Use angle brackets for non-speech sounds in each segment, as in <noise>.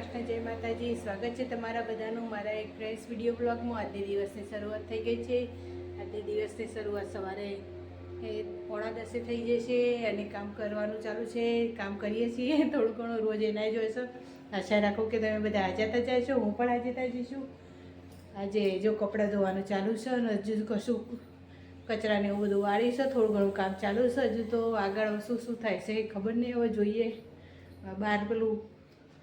સ્વાગત છે તમારા બધાનું મારા એક ફ્રેશ વીડિયો બ્લોગમાં આજે દિવસની શરૂઆત થઈ ગઈ છે. આજે દિવસની શરૂઆત સવારે એ પોણા દસે થઈ જશે અને કામ કરવાનું ચાલુ છે. કામ કરીએ છીએ. <laughs> થોડું ઘણું રોજ એના જોઈશો. આશા રાખો કે તમે બધા હાજર થઈ જશો હું પણ હાજર થઈ જઈશું. આજે જો કપડાં ધોવાનું ચાલુ છે અને હજુ કશું કચરાને એવું બધું વાળી છે. થોડું ઘણું કામ ચાલુ છે. હજુ તો આગળ શું શું થાય છે ખબર નહીં. હવે જોઈએ. બહાર પેલું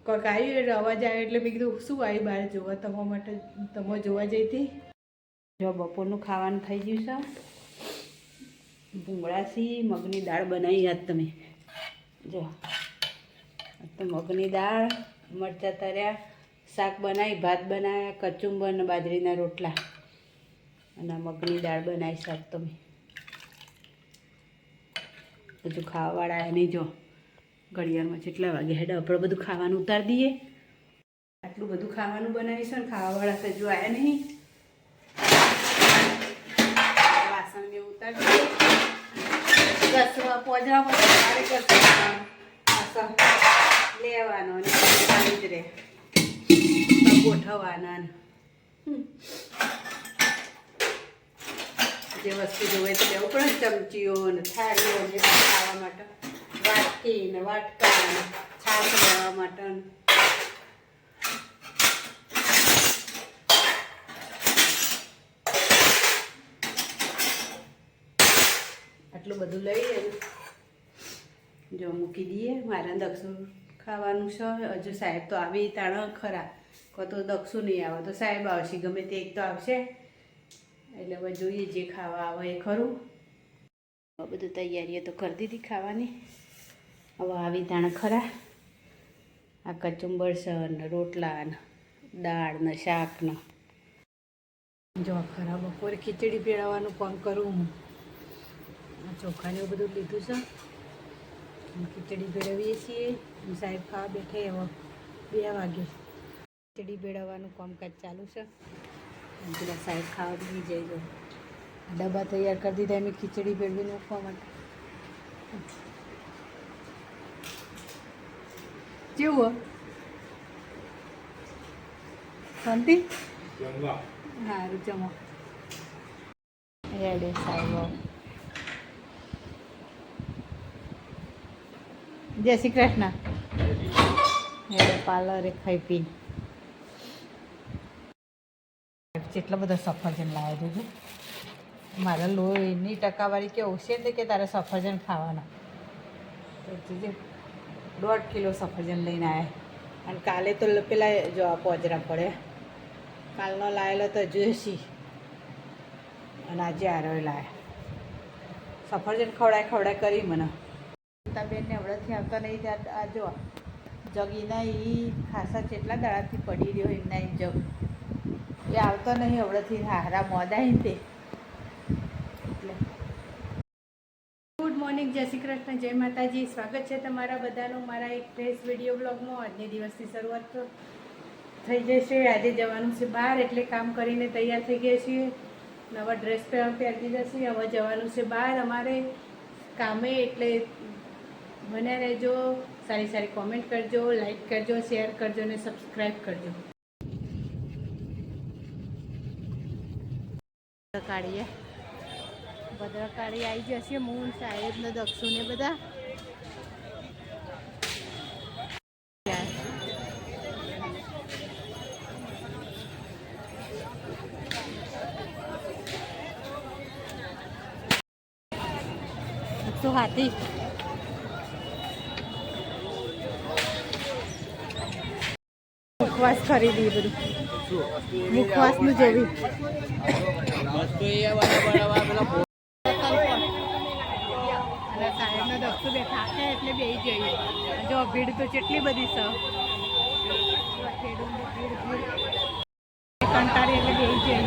કોઈક આવ્યું એટલે અવાજ આવ્યો એટલે મેં કીધું, શું આવ્યું બહાર જોવા તમારા માટે તમે જોવા જઈ હતી? જો બપોરનું ખાવાનું થઈ ગયું છે. ભૂંગળાથી મગની દાળ બનાવી આજ તમે. જો તો મગની દાળ, મરચાં તર્યા શાક બનાવી, ભાત બનાવ્યા, કચુંબર અને બાજરીના રોટલા. અને મગની દાળ બનાવી શાક તમે હજુ ખાવાવાળા એની જો. ઘડિયાળમાં જેટલા વાગે હેડ, આપણે બધું ખાવાનું ઉતારી દઈએ. આટલું બધું ખાવાનું બનાવીશું ને ખાવાવાળા સજુ આવ્યા નહીં. વાસણને ઉતાર દઈએ. કસવા પોજરામાં લેવાનો અને જ રહે. ગોઠવવાના ને. જે વસ્તુ જોવે તો લેવું પડે ચમચીઓ ને થાળીઓ જે ખાવા માટે વાટકી ને વાટકા ને છાશ લેવા માટે. આટલું બધું લઈ લઈએ જો મૂકી દઈએ. મારા દક્ષુ ખાવાનું છે. હજુ સાહેબ તો આવી તાણ ખરા. કહો તો દક્ષુ નહીં આવે. તો સાહેબ આવશે. ગમે તે એક તો આવશે. એટલે હવે જોઈએ જે ખાવા આવે એ ખરું. બધું તૈયારીઓ તો કરી દીધી ખાવાની. હવે આવી તાણ ખરા. આ કચુંબર છે ને રોટલા ને દાળ ને શાક જો ખરા બપોરે ખીચડી પીળાવવાનું પણ કરું હું? ચોખાને એવું બધું લીધું છે. ખીચડી ભેળવીએ છીએ. સાહેબ ખાવા બેઠે હવે બે વાગે. ખીચડી ભેળવવાનું કામકાજ ચાલુ છે. પેલા સાહેબ ખાવા બી જાય છે ડબ્બા તૈયાર કરી દીધા એની ખીચડી ભેળવીને મૂકવા માટે. કેવું શાંતિ? સારું જમો. રેડે સાહેબ જય શ્રી કૃષ્ણ. પાર્લરે ખાઈ પી. જેટલા બધા સફરજન લાવ્યા છે મારા લોહીની ટકાવારી કે છે હતી કે તારે સફરજન ખાવાના? જોજે દોઢ કિલો સફરજન લઈને આવ્યા અને કાલે તો પેલા જો પોજરા પડે. કાલનો લાવેલો તો જોશી. અને આજે આરોય લાવ્યા સફરજન ખવડાય ખવડાય કરી મને. બેનને હમણાંથી આવતા નહીં ત્યાં આ જો જગીના એ ખાસા જેટલા દાડાથી પડી રહ્યો એમના એ જગ. એ આવતો નહીં હમણાંથી હારા મોદા હિં તે. એટલે. ગુડ મોર્નિંગ જય શ્રી કૃષ્ણ, જય માતાજી. સ્વાગત છે તમારા બધાનું મારા એક ફ્રેશ વીડિયો બ્લોગમાં આજની દિવસની શરૂઆત તો થઈ જશે આજે જવાનું છે બહાર, એટલે કામ કરીને તૈયાર થઈ ગયા છીએ. નવા ડ્રેસ પહેરી દીધા છે હવે જવાનું છે બહાર. અમારે કામે, એટલે બન્યા રહેજો. સારી સારી કોમેન્ટ કરજો લાઈક કરજો શેર કરજો અને સબસ્ક્રાઈબ કરજો. કાઢીએ. ભદ્રકાળી આવી જશે મૂન, સાહેબ ને દક્ષુ ને બધા. તો હાથી. મુખવાસ ખરીદી બધું. મુખવાસનું જેવી. અને સાહેબનો દક્ષુ બેઠા છે એટલે બે જઈએ જો ભીડ તો કેટલી બધી છે કંટાળી એટલે બે જઈએ